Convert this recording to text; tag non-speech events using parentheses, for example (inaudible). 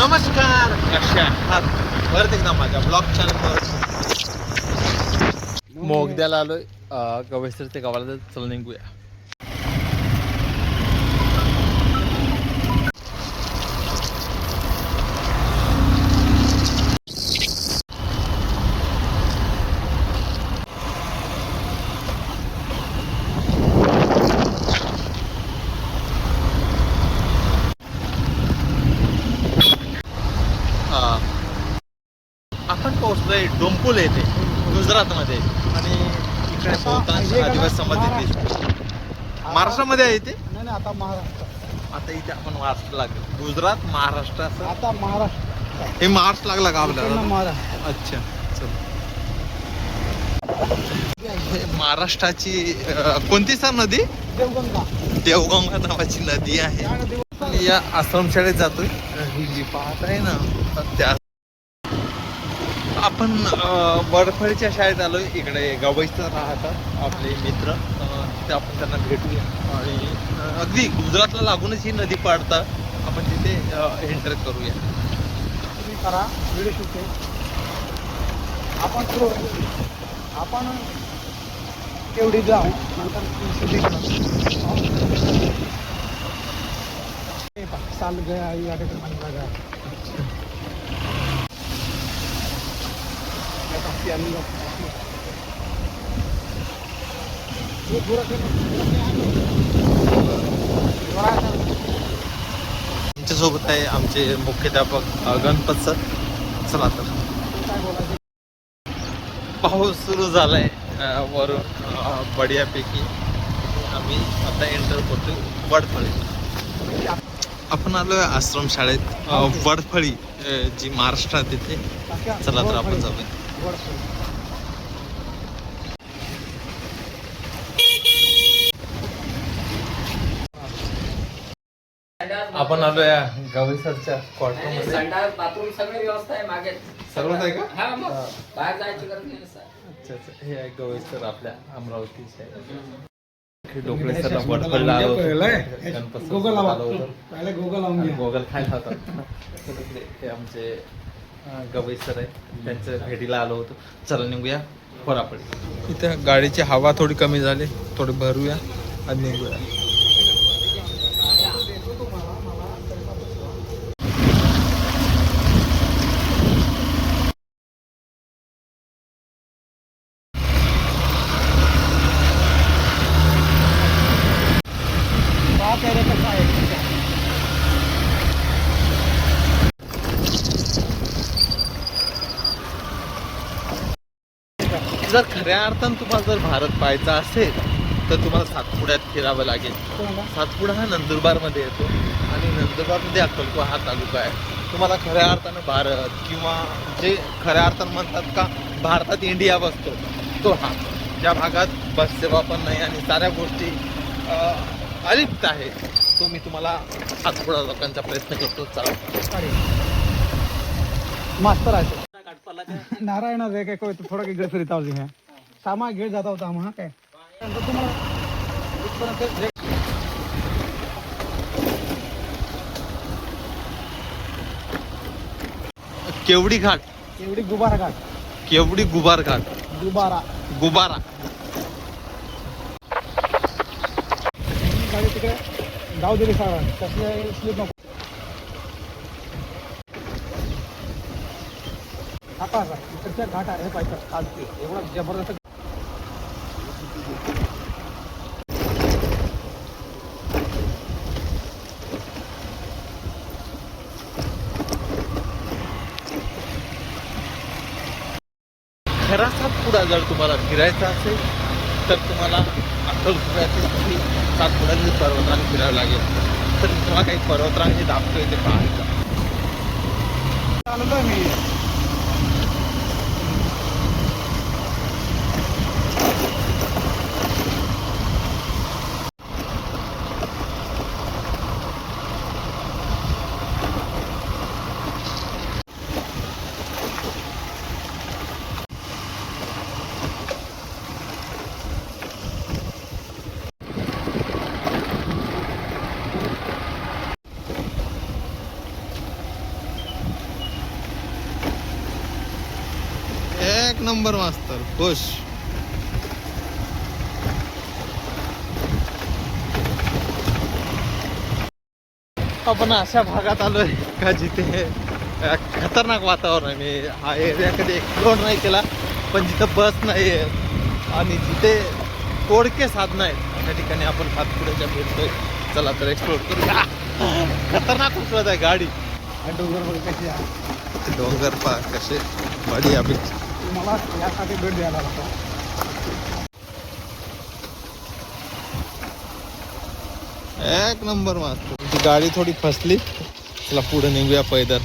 नमस्कार. कशा? आहात परत एकदा माझ्या ब्लॉग चॅनलवर मोगद्याला आलोय. गवेसर ते गावाला चल निघूया हा. आपण पोहोचलोय डोंपुल येथे गुजरातमध्ये. आणि इकडे बहुतांश आदिवासी समाज येते महाराष्ट्रामध्ये आहे ते नाही नाही आता महाराष्ट्र. आता इथे आपण महाराष्ट्र लागलो. गुजरात महाराष्ट्र असं आता महाराष्ट्र. हे महाराष्ट्र लागला का आपल्याला? महाराष्ट्र. अच्छा चल. हे महाराष्ट्राची अं, कोणती सर नदी? देवगंगा. देवगंगा नावाची नदी आहे. आणि या आश्रमशाळेत जातोय. ही जी पाहत आहे ना. त्या आपण वडफळीच्या शाळेत आलो. इकडे गवईचं राहतात आपले मित्र. तिथे ते आपण त्यांना भेटूया. आणि अगदी गुजरातला लागूनच ही नदी पाडतात. आपण तिथे एंटर करूया. तुम्ही करा. व्हिडिओ शूट आपण आपण तेवढी जाऊ. नंतर shooting साल गया या ठिकाणी लगा आमच्यासोबत आहे आमचे मुख्याध्यापक गणपत सर. चला तर पाऊस सुरू झालाय वरून बढियापैकी. आम्ही आता एंटर करतोय वडफळी. आपण आलो आश्रम शाळेत वडफळी जी महाराष्ट्रात येते. चला तर आपण जाऊया. आपण आलोय गवेसरच्या क्वार्टरमध्ये संडास बाथरूम सगळी व्यवस्था आहे मागे आहे का? हा मग हा. बाहेर जायची गरज नाही सर अच्छा अच्छा हे आहे गवेसर आपल्या अमरावतीचे डोकळे सरला आलो. गणपत सर गूगल लावा आलो होतो. पहिले गूगल खायला होता हे आमचे गवई सर आहे. त्यांच्या भेटीला आलो होतो. चला निघूया. कोरापडी इथे गाडीची हवा थोडी कमी झाली. थोडी भरूया आणि निघूया बाप आहे रे कसं आहे जर खऱ्या अर्थानं तुम्हाला जर भारत पाहायचा असेल तर तुम्हाला सातपुड्यात फिरावं लागेल. सातपुडा हा नंदुरबारमध्ये येतो आणि नंदुरबारमध्ये अक्कलकोट हा तालुका आहे. तुम्हाला खऱ्या अर्थानं भारत किंवा जे खऱ्या अर्थानं म्हणतात का भारतात इंडिया बसतो तो हा. ज्या भागात बस सेवा पण नाही आणि साऱ्या गोष्टी अलिप्त आहे तो मी तुम्हाला सातपुडा लोकांचा प्रयत्न करतो. चला मास्तर आहे (laughs) नारायण रे काय कोई थोडा इकडे फिरता होती ह्या सामा घेत जाता होता आम्हा काय? तुम्हाला जे- केवडी घाट? एवढी गुबारा घाट? केवडी गुबार घाट? गुबारा गुबारा तिकडे गाव दिली सारा कसले स्लिप नको. घाटा इकडच्या घाट आहे पाहिजे खालती एवढा जबरदस्त खरा सातपुडा जर तुम्हाला फिरायचा असेल तर तुम्हाला काही सातपुड्यातील पर्वतरांग फिरावं लागेल. तर तुम्हाला काही पर्वतरांग दाखवतोय ते पाहायचं आलेलो मी. एक नंबर मास्तर खुश. आपण अशा भागात आलोय का जिथे खतरनाक वातावरण आहे. मी हा एरिया कधी एक्सप्लोर नाही केला पण जिथं बस नाही आहे आणि जिथे तोडके साधनं आहेत त्या ठिकाणी आपण सातपुड्याच्या फिरतोय चला तर एक्सप्लोर करूया. खतरनाक उचलत आहे गाडी. डोंगर बघ कशी आहे? डोंगर पा कसे बडी अभि मला यासाठी भेट द्यायला लागतो. एक नंबर मारतो ती गाडी थोडी फसली. चला पुढे निघूया पैदल.